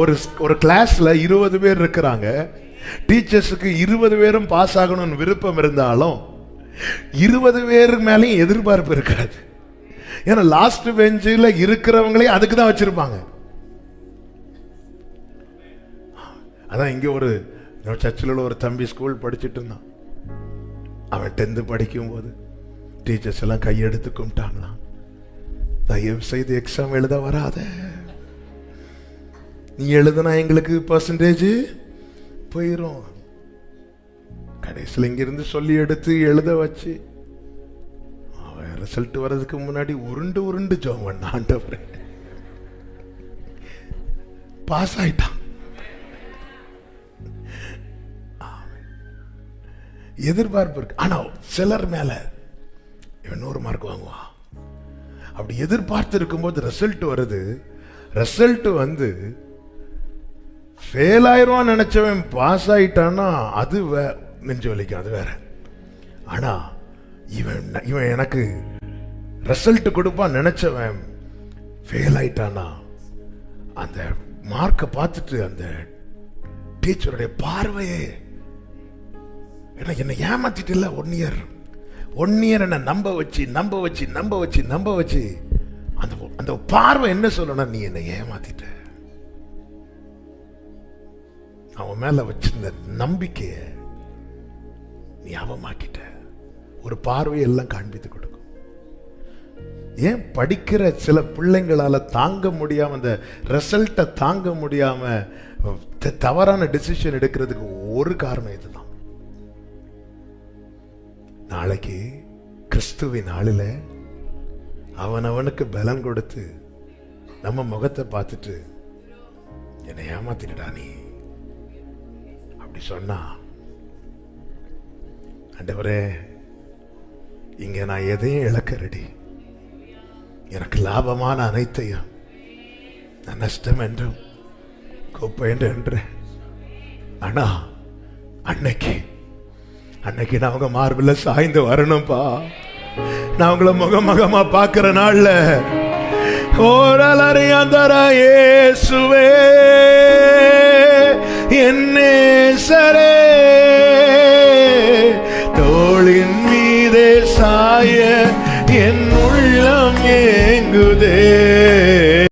ஒரு ஒரு கிளாஸில் இருபது பேர் இருக்கிறாங்க. டீச்சர்ஸுக்கு இருபது பேரும் பாஸ் ஆகணும்னு விருப்பம் இருந்தாலும் இருபது பேர் மேலேயும் எதிர்பார்ப்பு இருக்காது. ஏன்னா லாஸ்ட் பெஞ்சில் இருக்கிறவங்களே அதுக்கு தான் வச்சுருப்பாங்க. அதான் இங்கே ஒரு சர்ச்சில் உள்ள ஒரு தம்பி ஸ்கூல் படிச்சுட்டு இருந்தான். அவன் டென்த்து படிக்கும் போது டீச்சர்ஸ் எல்லாம் கையெடுத்து கும்பிட்டாங்களாம். தயவு செய்து எக்ஸாம் எழுத வராத. நீ எழுதுனா எங்களுக்கு பர்சன்டேஜ் போயிரும். கடைசியில் இங்கிருந்து சொல்லி எடுத்து எழுத வச்சு. அவன் ரிசல்ட் வர்றதுக்கு முன்னாடி உருண்டு உருண்டு ஜோம் பண்ண பாஸ் ஆயிட்டான். எதிர்பார்ப்பு இருக்கு. ஆனா சிலர் மேல இவன் நூறு மார்க் வாங்குவான். அப்படி எதிர்பார்த்து இருக்கும்போது ரிசல்ட் வருது. ரிசல்ட் வந்து ஃபெயில் ஆயிடுவான்னு நினச்சவன் பாஸ் ஆயிட்டான்னா அது வே நெஞ்சு வலிக்கும் அது வேற. ஆனால் இவன் இவன் எனக்கு ரிசல்ட் கொடுப்பான் நினச்சவன் ஃபெயில் ஆயிட்டானா அந்த மார்க்கை பார்த்துட்டு அந்த டீச்சருடைய பார்வையே ஏன்னா என்னை ஏமாத்திட்டு இல்லை ஒன் இயர் ஒன் இயர் என்னை நம்ப வச்சு நம்ப வச்சு நம்ப வச்சு நம்ப வச்சு அந்த அந்த பார்வை என்ன சொல்லணும் நீ என்னை ஏமாத்திட்ட. அவன் மேல வச்சிருந்த நம்பிக்கையை ஞாபகமாக்கிட்ட. ஒரு பார்வையெல்லாம் காண்பித்து கொடுக்கும். ஏன் படிக்கிற சில பிள்ளைங்களால தாங்க முடியாமல் அந்த ரிசல்ட்டை தாங்க முடியாம தவறான டிசிஷன் எடுக்கிறதுக்கு ஒரு காரணம் இதுதான். நாளைக்கு கிறிஸ்துவின் நாளில் அவன் அவனுக்கு பலன் கொடுத்து நம்ம முகத்தை பார்த்துட்டு என்னை ஏமாத்தினடா நீ. அப்படி சொன்னா ஆண்டவரே இங்க நான் எதையும் இழக்க ரெடி எனக்கு லாபமான அனைத்தையும் நான் நஷ்டம் என்றும் குப்பை என்று ஆனா அன்னைக்கு அன்னைக்கு நான் உங்க மார்பில் சாய்ந்து வரணும்ப்பா நான் உங்களை முகமுகமா பார்க்கிற நாள்ல ஓரலறி அந்த என் yeah.